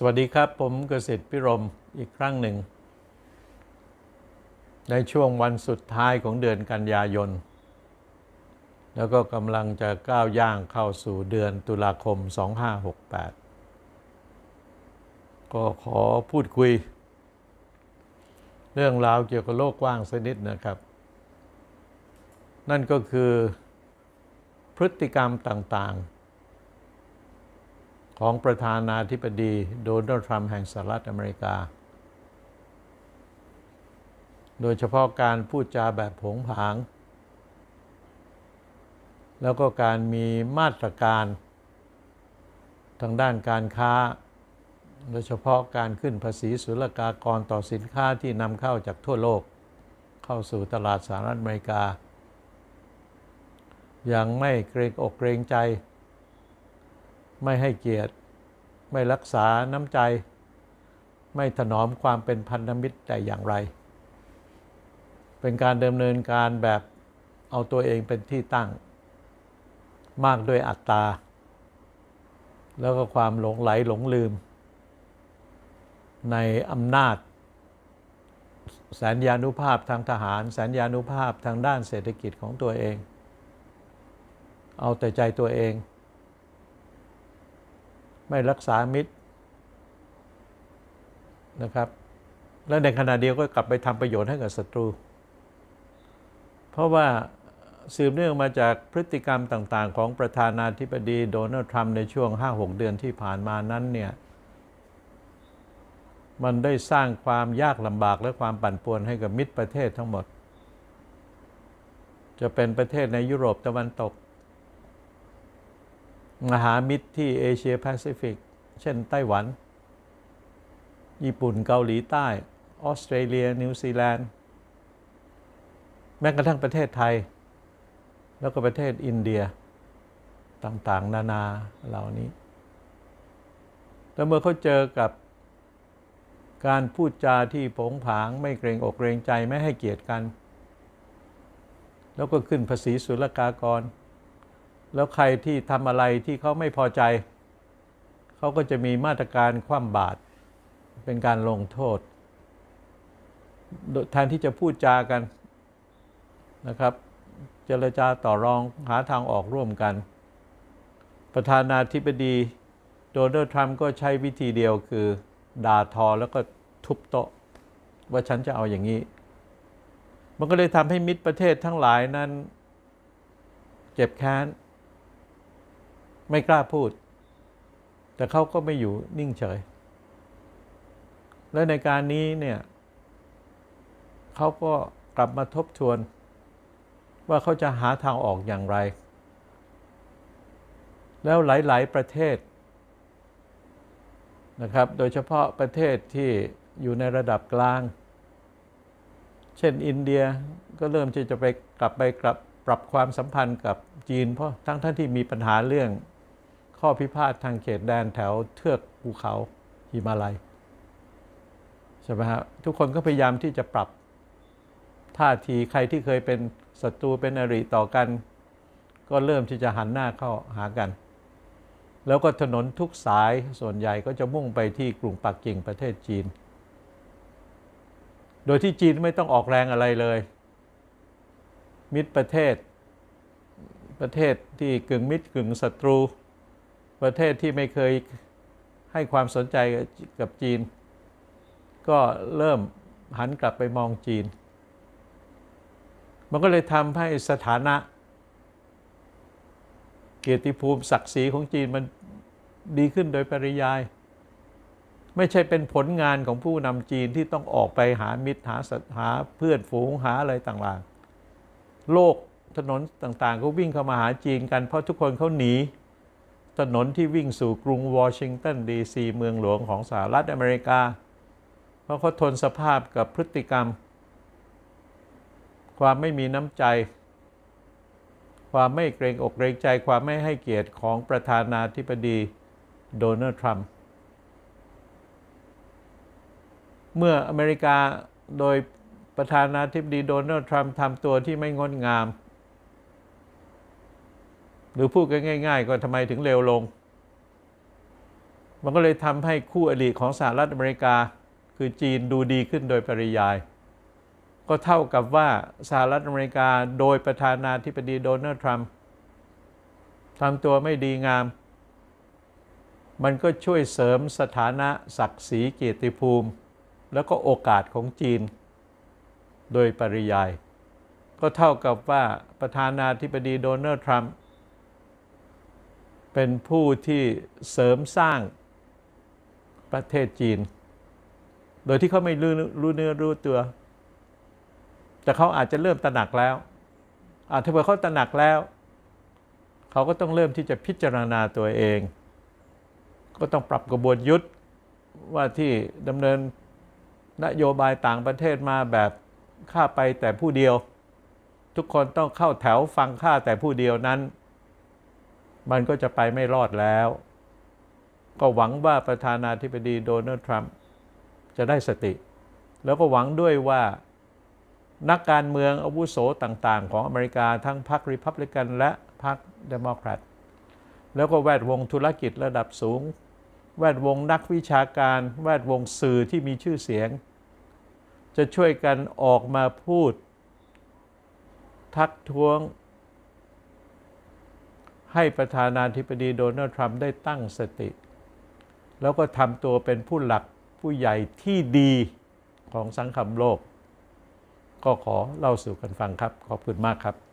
สวัสดีครับผมเกษตรพิรมอีกครั้งหนึ่ง ในช่วงวันสุดท้ายของเดือนกันยายน แล้วก็กำลังจะก้าวย่างเข้าสู่เดือนตุลาคม 2568 ก็ขอพูดคุย เรื่องราวเกี่ยวกับโลกกว้างสักนิดนะครับ นั่นก็คือพฤติกรรมต่างๆ ของประธานาธิบดีโดนัลด์ทรัมป์แห่งสหรัฐอเมริกา โดยเฉพาะการพูดจาแบบผงผาง แล้วก็การมีมาตรการ ทางด้านการค้า โดยเฉพาะการขึ้นภาษีศุลกากรต่อสินค้าที่นำเข้าจากทั่วโลก เข้าสู่ตลาดสหรัฐอเมริกา อย่างไม่เกรงอกเกรงใจ ไม่ให้เกียรติ ไม่รักษาน้ำใจ ไม่ถนอมความเป็นพันธมิตรแต่อย่างไร เป็นการดำเนินการแบบเอาตัวเองเป็นที่ตั้ง มากด้วยอัตตา แล้วก็ความหลงไหลหลงลืม ในอำนาจ แสนยานุภาพทางทหาร แสนยานุภาพทางด้านเศรษฐกิจของตัวเอง เอาแต่ใจตัวเอง ไม่รักษามิตรนะครับ และในขณะเดียวก็กลับไปทำประโยชน์ให้กับศัตรู เพราะว่าสืบเนื่องมาจากพฤติกรรมต่างๆ ของประธานาธิบดีโดนัลด์ทรัมป์ในช่วง 5-6 เดือนที่ผ่านมานั้นเนี่ยมันได้สร้างความยากลำบากและความปั่นป่วนให้กับมิตรประเทศทั้งหมด จะเป็นประเทศในยุโรปตะวันตก มหามิตรที่เอเชียแปซิฟิก เช่นไต้หวัน ญี่ปุ่นเกาหลีใต้ ออสเตรเลีย นิวซีแลนด์ แม้กระทั่งประเทศไทย แล้วก็ประเทศอินเดียต่างๆ นานาเหล่านี้ แล้วเมื่อเขาเจอกับการพูดจาที่ผงผางไม่เกรงอกเกรงใจไม่ให้เกียรติกัน แล้วก็ขึ้นภาษีศุลกากร แล้วใครที่ทำอะไรที่เขาไม่พอใจ เขาก็จะมีมาตรการคว่ำบาตรเป็นการลงโทษแทนที่จะพูดจากันนะครับ เจรจาต่อรองหาทางออกร่วมกัน ประธานาธิบดีโดนัลด์ทรัมป์ก็ใช้วิธีเดียวคือ ด่าทอแล้วก็ทุบโต๊ะ ว่าฉันจะเอาอย่างนี้ มันก็เลยทำให้มิตรประเทศทั้งหลายนั้น เจ็บแค้น ไม่กล้าพูด แต่เขาก็ไม่อยู่นิ่งเฉย และในการนี้เนี่ยเขาก็กลับมาทบทวน ว่าเขาจะหาทางออกอย่างไร แล้วหลาย ๆ ประเทศนะครับ โดยเฉพาะประเทศที่อยู่ในระดับกลาง เช่นอินเดียก็เริ่มที่จะไปกลับไปกลับปรับความสัมพันธ์กับจีน เพราะทั้งท่านที่มีปัญหาเรื่อง ข้อพิพาททางเขตแดนแถวเทือกภูเขาหิมาลัยใช่ไหมฮะทุกคนก็พยายามที่จะปรับท่าทีใครที่เคยเป็นศัตรูเป็นอริต่อกัน ก็เริ่มที่จะหันหน้าเข้าหากัน แล้วก็ถนนทุกสายส่วนใหญ่ก็จะมุ่งไปที่กรุงปักกิ่งประเทศจีน โดยที่จีนไม่ต้องออกแรงอะไรเลย มิตรประเทศประเทศที่กึ่งมิตรกึ่งศัตรู ประเทศที่ไม่เคยให้ความสนใจกับจีน ก็เริ่มหันกลับไปมองจีน มันก็เลยทำให้สถานะ เกียรติภูมิศักดิ์ศรีของจีนมันดีขึ้นโดยปริยาย ไม่ใช่เป็นผลงานของผู้นำจีนที่ต้องออกไปหามิตรหาสัตหาเพื่อนฝูงหาอะไรต่างๆ โลกถนนต่างๆ ก็วิ่งเข้ามาหาจีนกันเพราะทุกคนเขาหนี ถนนที่วิ่งสู่กรุงวอชิงตันดีซีเมืองหลวงของสหรัฐอเมริกา เพราะเขาทนสภาพกับพฤติกรรม ความไม่มีน้ำใจ ความไม่เกรงอกเกรงใจความไม่ให้เกียรติของประธานาธิบดีโดนัลด์ทรัมป์เมื่ออเมริกาโดยประธานาธิบดีโดนัลด์ทรัมป์ทำตัวที่ไม่งดงาม หรือพูดกันง่าย ๆ ก็ทำไมถึงเร็วลง มันก็เลยทำให้คู่อริของสหรัฐอเมริกา คือจีนดูดีขึ้นโดยปริยาย ก็เท่ากับว่าสหรัฐอเมริกาโดยประธานาธิบดีโดนัลด์ทรัมป์ทำตัวไม่ดีงาม มันก็ช่วยเสริมสถานะศักดิ์ศรีเกียรติภูมิ แล้วก็โอกาสของจีน โดยปริยาย ก็เท่ากับว่าประธานาธิบดีโดนัลด์ทรัมป์ เป็นผู้ที่เสริมสร้างประเทศจีน โดยที่เขาไม่รู้รู้เนื้อรู้ตัว แต่เขาอาจจะเริ่มตระหนักแล้วอาถ้าเผื่อเขาตระหนักแล้ว เขาก็ต้องเริ่มที่จะพิจารณาตัวเอง ก็ต้องปรับกระบวนยุทธว่าที่ดำเนินนโยบายต่างประเทศมาแบบข้าไปแต่ผู้เดียว ทุกคนต้องเข้าแถวฟังข้าแต่ผู้เดียวนั้น มันก็จะไปไม่รอดแล้ว ก็หวังว่าประธานาธิบดีโดนัลด์ทรัมป์จะได้สติ แล้วก็หวังด้วยว่านักการเมืองอาวุโสต่างๆ ของอเมริกาทั้งพรรคริพับลิกันและพรรคเดโมแครตแล้วก็แวดวงธุรกิจระดับสูง แวดวงนักวิชาการ แวดวงสื่อที่มีชื่อเสียง จะช่วยกันออกมาพูด ทักท้วง ให้ประธานาธิบดีโดนัลด์ทรัมป์ได้ตั้งสติ แล้วก็ทำตัวเป็นผู้หลักผู้ใหญ่ที่ดีของสังคมโลก ก็ขอเล่าสู่กันฟังครับ ขอบคุณมากครับ